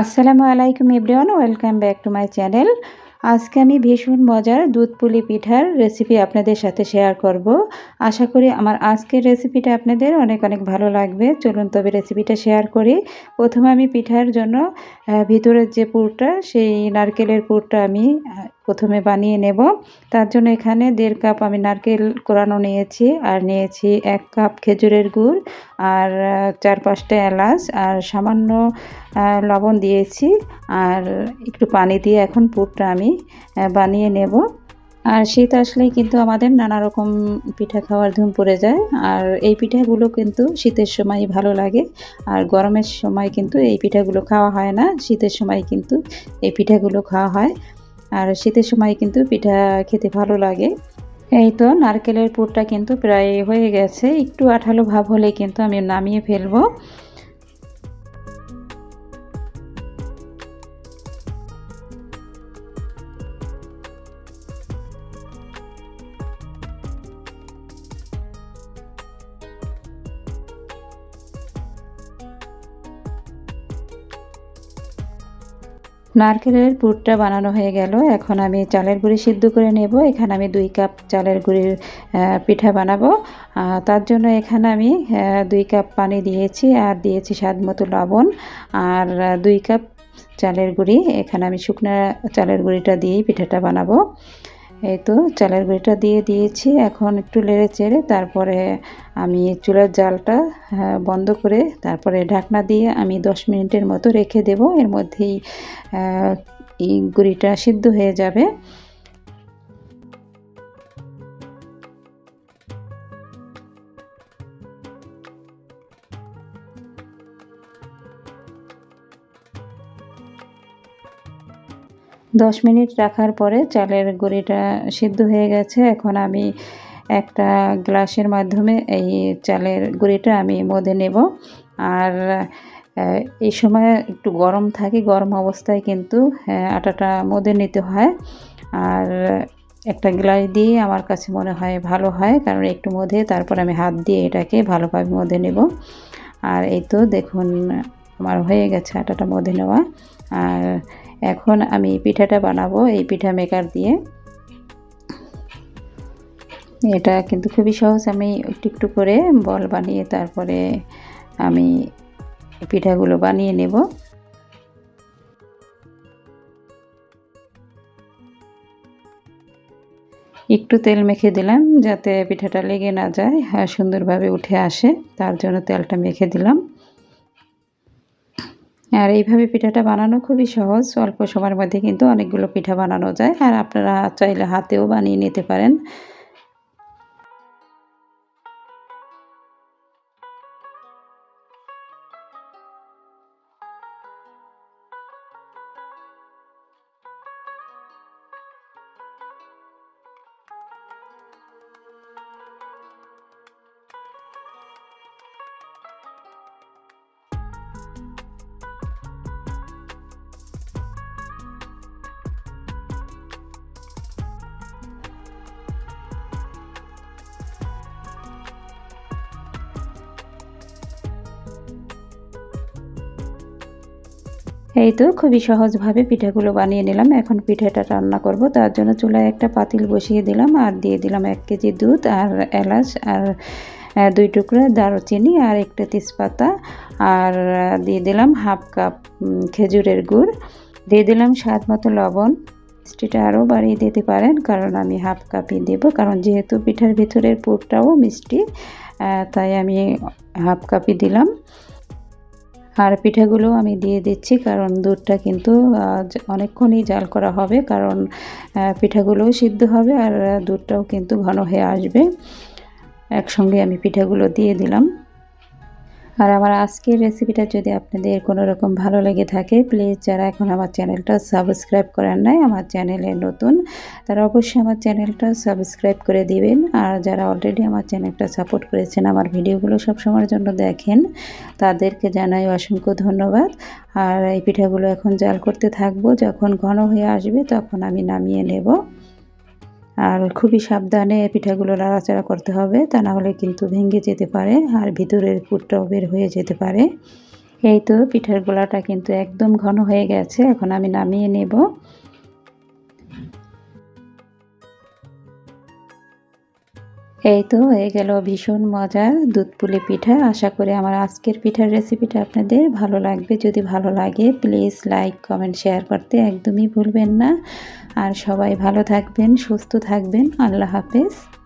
আসসালামু আলাইকুম everyone, welcome back to my channel. আজকে আমি ভীষণ মজার দুধ পুলি পিঠার রেসিপি আপনাদের সাথে শেয়ার করব। আশা করি আমার আজকের রেসিপিটা আপনাদের অনেক অনেক ভালো লাগবে। চলুন তবে রেসিপিটা শেয়ার করি। প্রথমে আমি পিঠার জন্য ভিতরের যে পুরটা, সেই নারকেলের পুরটা আমি প্রথমে বানিয়ে নেব। তার জন্য এখানে দেড় কাপ আমি নারকেল কোরানো নিয়েছি আর নিয়েছি এক কাপ খেজুরের গুড় আর চার পাঁচটা এলাচ আর সামান্য লবণ দিয়েছি আর একটু পানি দিয়ে এখন পুরটা আমি বানিয়ে নেব। আর শীত আসলেই কিন্তু আমাদের নানা রকম পিঠা খাওয়ার ধুম পড়ে যায় আর এই পিঠাগুলো কিন্তু শীতের সময় ভালো লাগে আর গরমের সময় কিন্তু এই পিঠাগুলো খাওয়া হয় না। শীতের সময় কিন্তু এই পিঠাগুলো খাওয়া হয়। আর শীতের সময় কিন্তু পিঠা খেতে ভালো লাগে। এই তো নারকেলের পুরটা কিন্তু প্রায় হয়ে গেছে। একটু আঠালো ভাব হলে কিন্তু আমি নামিয়ে ফেলব। নারকেলের পুরটা বানানো হয়ে গেল। এখন আমি চালের গুঁড়ি সিদ্ধ করে নেব। এখানে আমি দুই কাপ চালের গুঁড়ির পিঠা বানাবো। তার জন্য এখানে আমি দুই কাপ পানি দিয়েছি আর দিয়েছি স্বাদ মতো লবণ। আর দুই কাপ চালের গুঁড়ি। এখানে আমি শুকনো চালের গুঁড়িটা দিয়েই পিঠাটা বানাবো। এই তো চালের গুঁড়িটা দিয়ে দিয়েছি। এখন একটু লেড়ে চেড়ে তারপরে আমি চুলার জালটা বন্ধ করে তারপরে ঢাকনা দিয়ে আমি দশ মিনিটের মতো রেখে দেব। এর মধ্যেই এই গুঁড়িটা সিদ্ধ হয়ে যাবে। দশ মিনিট রাখার পরে চালের গুঁড়িটা সিদ্ধ হয়ে গেছে। এখন আমি একটা গ্লাসের মাধ্যমে এই চালের গুঁড়িটা আমি মধে নেব। আর এই সময় একটু গরম থাকে, গরম অবস্থায় কিন্তু আটাটা মধে নিতে হয়। আর একটা গ্লাস দিয়ে আমার কাছে মনে হয় ভালো হয়, কারণ একটু মধে তারপর আমি হাত দিয়ে এটাকে ভালোভাবে মধে নেব। আর এই তো দেখুন, আমার হয়ে গেছে আটাটা মধে নেওয়া। আর এখন আমি পিঠাটা বানাবো, এই পিঠা মেকার দিয়ে। এটা কিন্তু খুবই সহজ, আমি একটু একটু করে বল বানিয়ে তারপরে আমি পিঠাগুলো বানিয়ে নেব। একটু তেল মেখে দিলাম যাতে পিঠাটা লেগে না যায় সুন্দরভাবে উঠে আসে, তার জন্য তেলটা মেখে দিলাম। আর এইভাবে পিঠাটা বানানো খুবই সহজ। অল্প সময়ের মধ্যে কিন্তু অনেকগুলো পিঠা বানানো যায়। আর আপনারা চাইলে হাতেও বানিয়ে নিতে পারেন। এই তো খুবই সহজভাবে পিঠাগুলো বানিয়ে নিলাম। এখন পিঠাটা রান্না করব। তার জন্য চুলায় একটা পাতিল বসিয়ে দিলাম আর দিয়ে দিলাম এক কেজি দুধ আর এলাচ আর দুই টুকরা দারুচিনি আর একটা তেজপাতা আর দিয়ে দিলাম হাফ কাপ খেজুরের গুড়। দিয়ে দিলাম স্বাদ মতো লবণ। মিষ্টিটা আরও বাড়িয়ে দিতে পারেন, কারণ আমি হাফ কাপই দেব, কারণ যেহেতু পিঠার ভিতরের পুরটাও মিষ্টি তাই আমি হাফ কাপই দিলাম। আর পিঠাগুলো আমি দিয়ে দিচ্ছি, কারণ দুধটা কিন্তু অনেকক্ষণই জাল করা হবে, কারণ পিঠাগুলোও সিদ্ধ হবে আর দুধটাও কিন্তু ঘন হয়ে আসবে। একসঙ্গে আমি পিঠাগুলো দিয়ে দিলাম। আর আমার আজকের রেসিপিটা যদি আপনাদের কোনো রকম ভালো লেগে থাকে প্লিজ যারা এখন আমার চ্যানেলটা সাবস্ক্রাইব করেন নাই, আমার চ্যানেলে নতুন, তারা অবশ্যই আমার চ্যানেলটা সাবস্ক্রাইব করে দিবেন। আর যারা অলরেডি আমার চ্যানেলটা সাপোর্ট করেছেন, আমার ভিডিওগুলো সবসময়ের জন্য দেখেন, তাদেরকে জানাই অসংখ্য ধন্যবাদ। আর এই পিঠাগুলো এখন জাল করতে থাকব, যখন ঘন হয়ে আসবে তখন আমি নামিয়ে নেব। আর খুবই সাবধানে পিঠাগুলো নাড়াচাড়া করতে হবে, তা না হলে কিন্তু ভেঙে যেতে পারে আর ভিতরের পুরটাও বের হয়ে যেতে পারে। এই তো পিঠার গোলাটা কিন্তু একদম ঘন হয়ে গেছে, এখন আমি নামিয়ে নেব। এই তো, হয়ে গেল ভীষণ মজার দুধ পুলি পিঠা। আশা করি আমার আজকের পিঠার রেসিপিটা আপনাদের ভালো লাগবে। যদি ভালো লাগে প্লিজ লাইক কমেন্ট শেয়ার করতে একদমই ভুলবেন না। আর সবাই ভালো থাকবেন, সুস্থ থাকবেন। আল্লাহ হাফেজ।